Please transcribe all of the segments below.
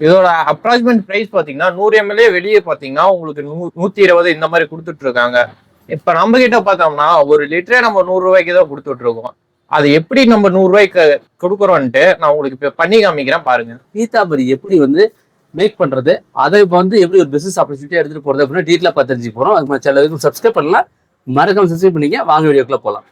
இதோட approximate price பார்த்தீங்கன்னா நூறு எம்எல்ஏ வெளியே பார்த்தீங்கன்னா உங்களுக்கு நூ- நூற்றி இருபது இந்த மாதிரி கொடுத்துட்டு இருக்காங்க. நம்ம கிட்ட பார்த்தோம்னா ஒரு லிட்டரே நம்ம நூறுரூவாய்க்கு தான் கொடுத்துட்ருக்கோம் அது எப்படி நம்ம நூறுரூவாய்க்கு கொடுக்குறோன்ட்டு நான் உங்களுக்கு இப்போ பண்ணி காமிக்கிறேன் பாருங்க. பீத்தாபரி எப்படி வந்து மேக் பண்ணுறது அதை இப்போ வந்து எப்படி ஒரு பிஸ்னஸ் ஆப்பர்ச்சுனிட்டியாக எடுத்துகிட்டு போகிறது அப்படின்னு டீட்டெயிலாக பார்த்து தெரிஞ்சுக்க போறோம். அதுக்கு இதுக்கு சப்ஸ்கிரைப் பண்ணலாம். மறக்காம சப்ஸ்கிரைப் பண்ணிங்க வாங்க வீடியோக்குள்ளே போகலாம்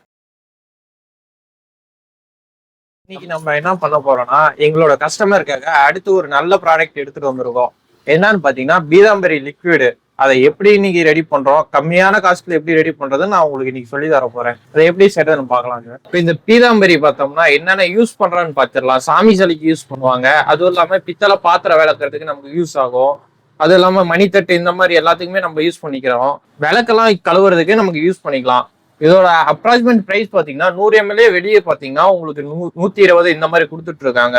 இன்னைக்கு நம்ம என்ன பண்ண போறோம்னா எங்களோட கஸ்டமருக்காக அடுத்து ஒரு நல்ல ப்ராடக்ட் எடுத்துட்டு வந்திருக்கோம். என்னன்னு பாத்தீங்கன்னா பீதாம்பரி லிக்விடு அதை எப்படி இன்னைக்கு ரெடி பண்றோம் கம்மியான காஸ்ட்ல எப்படி ரெடி பண்றதுன்னு நான் உங்களுக்கு இன்னைக்கு சொல்லி தர போறேன். அதை எப்படி செய்யறதுன்னு பார்க்கலாங்க இப்போ இந்த பீதாம்பரி பார்த்தோம்னா என்னென்ன யூஸ் பண்றான்னு பாத்திரலாம் சாமி சிலைக்கு யூஸ் பண்ணுவாங்க. அதுவும் இல்லாம பித்தளை பாத்திரம் விளக்குறதுக்கு நமக்கு யூஸ் ஆகும். அது இல்லாம மணித்தட்டு இந்த மாதிரி எல்லாத்துக்குமே நம்ம யூஸ் பண்ணிக்கிறோம். விளக்கெல்லாம் கழுவுறதுக்கு நமக்கு யூஸ் பண்ணிக்கலாம். இதோட அப்ராக்சிமேட் ப்ரைஸ் பார்த்தீங்கன்னா நூறு எம்எல்ஏ வெளியே பார்த்தீங்கன்னா உங்களுக்கு நூ- நூற்றி இருபது இந்த மாதிரி கொடுத்துட்டு இருக்காங்க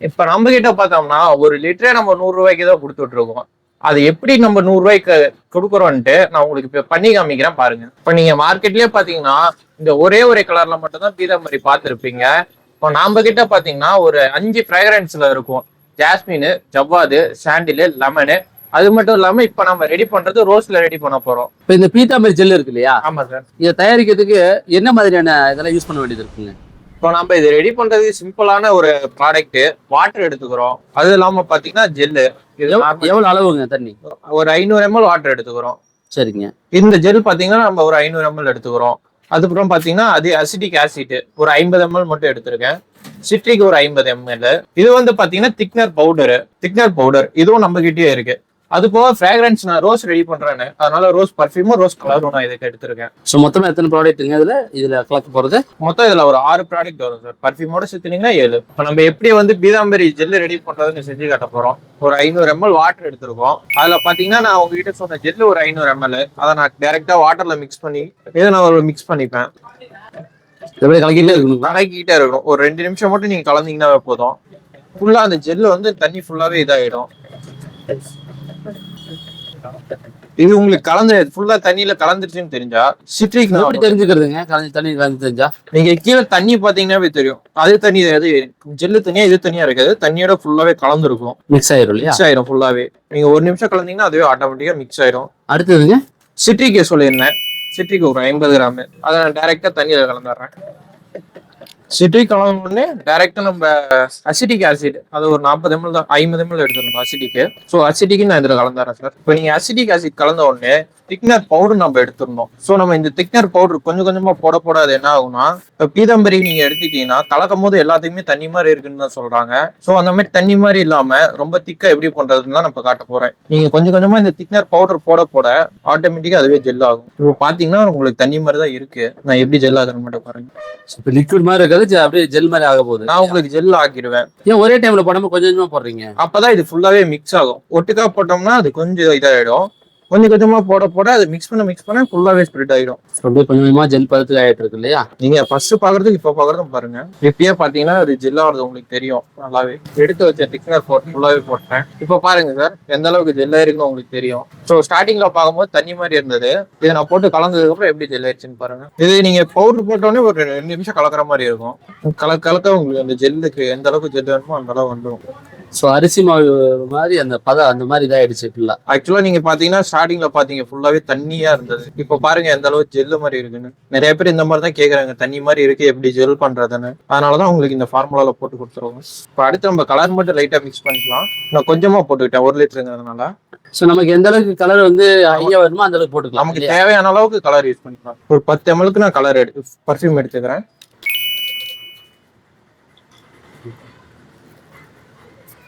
இப்போ நம்ம கிட்ட பார்த்தோம்னா ஒரு லிட்டரே நம்ம நூறுரூவாய்க்கு தான் கொடுத்துட்டு இருக்கோம் அது எப்படி நம்ம நூறுரூவாய்க்கு கொடுக்குறோன்ட்டு நான் உங்களுக்கு இப்போ பண்ணி காமிக்கிறேன் பாருங்க. இப்போ நீங்கள் மார்க்கெட்லேயே பார்த்தீங்கன்னா இந்த ஒரே ஒரே கலரில் மட்டும்தான் பீதாம்பரி பார்த்துருப்பீங்க. இப்போ நாம கிட்ட பார்த்தீங்கன்னா ஒரு அஞ்சு ஃப்ரேக்ரன்ஸில் இருக்கும். ஜாஸ்மின் ஜவ்வாது சாண்டிலு லெமனு அது மட்டும் இல்லாம இப்ப நம்ம ரெடி பண்றது ரோஸ்ல ரெடி பண்ண போறோம். இப்போ இந்த பீத்தாம்பரி ஜெல் இருக்கு இல்லையா ஆமா சார் இதை தயாரிக்கிறதுக்கு என்ன மாதிரியான இதெல்லாம் யூஸ் பண்ண வேண்டியது இருக்குங்க? இப்போ நம்ம இது ரெடி பண்றது சிம்பிளான ஒரு ப்ராடக்ட் வாட்டர் எடுத்துக்கிறோம். அது இல்லாம பாத்தீங்கன்னா ஜெல்லு எவ்வளவு அளவுங்க தண்ணி? ஒரு ஐநூறு எம்எல் வாட்டர் எடுத்துக்கிறோம். சரிங்க. இந்த ஜெல் பாத்தீங்கன்னா நம்ம ஒரு ஐநூறு எம்எல் எடுத்துக்கிறோம். அதுக்கப்புறம் பாத்தீங்கன்னா அது அசிட்டிக் ஆசிட் ஒரு ஐம்பது எம்எல் மட்டும் எடுத்திருக்கேன். சிட்ரிக் ஒரு ஐம்பது எம்எல் இது வந்து பாத்தீங்கன்னா திக்னர் பவுடர் திக்னர் பவுடர் இதுவும் நம்ம கிட்டயே இருக்கு. அது போக ஃபிராக்ரன்ஸ் நான் ரோஸ் ரெடி பண்றேன்னு. அதனால ரோஸ் பர்ஃபியூமும் ரோஸ் கலரும் நான் இதுக்கு எடுத்திருக்கேன். ஸோ மொத்தமா எத்தனை ப்ராடக்ட்டுங்க இதுல? இதுல கலக்க போறது மொத்தம் இதுல ஒரு ஆறு ப்ராடக்ட் வரும் சார் பர்ஃபியூமோட சேர்த்துனீங்கன்னா ஏழு. இப்போ நம்ம எப்படி வந்து பீதாம்பரி ஜெல் ரெடி பண்றதுன்னு செஞ்சு காட்ட போறோம். ஒரு ஐநூறு எம்எல் வாட்டர் எடுத்திருக்கோம். அதுல பாத்தீங்கன்னா நான் உங்ககிட்ட சொன்ன ஜெல் ஒரு ஐநூறு எம்எல் அதை நான் டைரக்டா வாட்டர்ல மிக்ஸ் பண்ணி இதை நான் ஒரு மிக்ஸ் பண்ணிப்பேன். கலக்கிட்டே இருக்கணுங்களா? கலக்கிட்டே இருக்கணும். ஒரு ரெண்டு நிமிஷம் மட்டும் நீங்க கலந்தீங்கன்னா போதும். ஃபுல்லா அந்த ஜெல் வந்து தண்ணி ஃபுல்லாவே இதாயிடும். இது உங்களுக்கு கலந்து ஃபுல்லா தண்ணியில கலந்துருச்சுன்னு தெரிஞ்சா சிட்ரிக் எப்படி தெரிஞ்சுக்கிறதுங்க? கலந்து தண்ணி கலந்து தெரிஞ்சா நீங்க கீழே தண்ணி பாத்தீங்கன்னாவே தெரியும். அது தண்ணி அது ஜெல்லு தனியா இது தனியா இருக்காது. தண்ணியோட ஃபுல்லாவே கலந்துருக்கும். மிக்ஸ் ஆயிரும் மிக்ஸ் ஆயிரும் ஃபுல்லாவே நீங்க ஒரு நிமிஷம் கலந்தீங்கன்னா அதுவே ஆட்டோமேட்டிக்கா மிக்ஸ் ஆயிரும். அடுத்ததுங்க? சிட்ரிக் சொல்லியிருந்தேன். சிட்ரிக் ஒரு ஐம்பது கிராம். அதை நான் டைரக்டா தண்ணியில கலந்துடுறேன். சிட்ரிக் கலந்த உடனே டைரக்டா நம்ம அசிட்டிக் ஆசிட் அது ஒரு நாற்பது எம்எல் தான் ஐம்பது எம்எல் எடுத்துருந்தோம் அசிட்டிக்கு ஸோ அசிட்டிக்கு நான் இதுல கலந்துறேன் சார் இப்போ நீங்க அசிட்டிக் ஆசிட் கலந்த உடனே திக்னர் பவுடர் நம்ம எடுத்துருந்தோம் ஸோ நம்ம இந்த திக்னர் பவுடர் கொஞ்சம் கொஞ்சமா போட போட அது என்ன ஆகும்னா இப்போ பீதம்பரி நீங்க எடுத்துட்டீங்கன்னா கலக்கும் போது எல்லாத்துக்குமே தண்ணி மாதிரி இருக்குன்னு தான் சொல்றாங்க. ஸோ அந்த மாதிரி தண்ணி மாதிரி இல்லாம ரொம்ப திக்கா எப்படி பண்றதுன்னு தான் நம்ம காட்ட போறேன். நீங்க கொஞ்சம் கொஞ்சமா இந்த திக்னர் பவுடர் போட போட ஆட்டோமேட்டிக்கா அதுவே ஜெல் ஆகும். இப்போ பாத்தீங்கன்னா உங்களுக்கு தண்ணி மாதிரி தான் இருக்கு. நான் எப்படி ஜெல் ஆகுறேன்னு மட்டும் பாருங்க. இப்போ லிக்விட் மாதிரி இருக்காது ஜ- அப்படியே ஜெல் மாதிரி ஆக போகுது. நான் உங்களுக்கு ஜெல் ஆக்கிடுவேன். ஏன் ஒரே டைம்ல போடாம கொஞ்சம் கொஞ்சமா போடுறீங்க? அப்பதான் இது ஃபுல்லாவே மிக்ஸ் ஆகும். ஒட்டுக்கா போட்டோம்னா அது கொஞ்சம் இதாயிடும். கொஞ்சம் கொஞ்சமா போட போட அது மிக்ஸ் பண்ண மிக்ஸ் பண்ண ஃபுல்லாவே ஸ்ப்ரெட் ஆயிடும். அப்படியே கொஞ்சம் கொஞ்சமா ஜெல் பதத்துக்கு ஆயிட்டு இருக்கு இல்லையா? நீங்க ஃபர்ஸ்ட் பாக்குறதுக்கு இப்ப பாக்குறதும் பாருங்க. இப்பயே பாத்தீங்கன்னா அது ஜெல் ஆகுறது உங்களுக்கு தெரியும். நல்லாவே. எடுத்து வச்ச திக்னர் போட்டு ஃபுல்லாவே போட்டேன். இப்ப பாருங்க சார் எந்த அளவுக்கு ஜெல் ஆயிருக்குன்னு உங்களுக்கு தெரியும். ஸோ ஸ்டார்டிங்ல பார்க்கும்போது தண்ணி மாதிரி இருந்தது. இதை நான் போட்டு கலந்ததுக்கு அப்புறம் எப்படி ஜெல் ஆயிடுச்சுன்னு பாருங்க. இது நீங்க பவுடர் போட்டோடனே ஒரு ரெண்டு நிமிஷம் கலக்கிற மாதிரி இருக்கும். கல கலக்க உங்களுக்கு அந்த ஜெல்லுக்கு எந்த அளவுக்கு ஜெல் வேணுமோ அந்த அளவு வந்துடும் ஸோ அரிசி மாவு மாதிரி அந்த பதம் அந்த மாதிரி இதாயிடுச்சு ஃபுல்லா ஆக்சுவலா நீங்க பாத்தீங்கன்னா ஸ்டார்டிங்ல பாத்தீங்க ஃபுல்லாவே தண்ணியா இருந்தது. இப்ப பாருங்க எந்த அளவு ஜெல்லு மாதிரி இருக்குன்னு. நிறைய பேர் இந்த மாதிரி தான் கேக்குறாங்க தண்ணி மாதிரி இருக்கு எப்படி ஜெல் பண்றதுன்னு. அதனாலதான் உங்களுக்கு இந்த ஃபார்முலால போட்டு கொடுத்துருவோம். இப்போ அடுத்து நம்ம கலர் மட்டும் லைட்டா மிக்ஸ் பண்ணிக்கலாம். நான் கொஞ்சமா போட்டுக்கிட்டேன் ஒரு லிட்டருங்கிறதுனால ஸோ நமக்கு எந்த அளவுக்கு கலர் வந்து ஐயா வருமோ அந்த அளவுக்கு போட்டுக்கலாம். நமக்கு? தேவையான அளவுக்கு கலர் யூஸ் பண்ணிக்கலாம். ஒரு பத்து எம்எல்க்கு நான் கலர் எடு பர்ஃபியூம் எடுத்துக்கிறேன் So, இதுல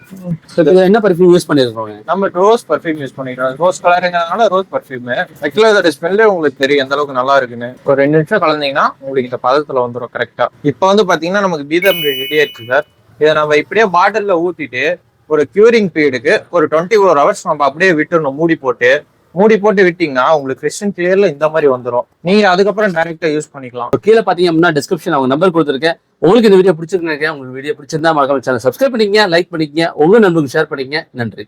என்ன பர்ஃபியூம் யூஸ் பண்ணிருக்கோங்க? நம்ம ரோஸ் பர்ஃபியூம் யூஸ் பண்ணிக்கிறோம். ரோஸ் கலருங்கிறதுனால ரோஸ் பர்ஃபியூம் ஆக்சுவலா இதோட ஸ்மெல்லே உங்களுக்கு தெரியும் எந்த அளவுக்கு நல்லா இருக்குன்னு. ஒரு ரெண்டு நிமிஷம் கலந்தீங்கன்னா உங்களுக்கு இந்த பதத்துல வந்துடும் கரெக்டா இப்போ வந்து பாத்தீங்கன்னா நமக்கு பீதம் ரெடி ஆயிடுச்சு சார் இதை நம்ம இப்படியே பாட்டில்ல ஊத்திட்டு ஒரு கியூரிங் பீரியடுக்கு ஒரு டுவெண்ட்டி ஃபோர் ஹவர்ஸ் நம்ம அப்படியே விட்டுறணும் மூடி போட்டு. மூடி போட்டு விட்டீங்கன்னா உங்களுக்கு கிறிஸ்டன் கிளியர்ல இந்த மாதிரி வந்துடும் நீங்க அதுக்கப்புறம் டைரக்டா யூஸ் பண்ணிக்கலாம். கீழே பாத்தீங்க அப்படின்னா டிஸ்கிரிப்ஷன் அவங்க நம்பர் கொடுத்துருக்கேன். உங்களுக்கு இந்த வீடியோ பிடிச்சிருக்கேன் உங்களுக்கு வீடியோ பிடிச்சிருந்தா மறக்காம சேனல் சப்ஸ்கிரைப் பண்ணிக்கங்க லைக் பண்ணிக்கங்க உங்க நண்பர்களுக்கு ஷேர் பண்ணிக்கங்க. நன்றி.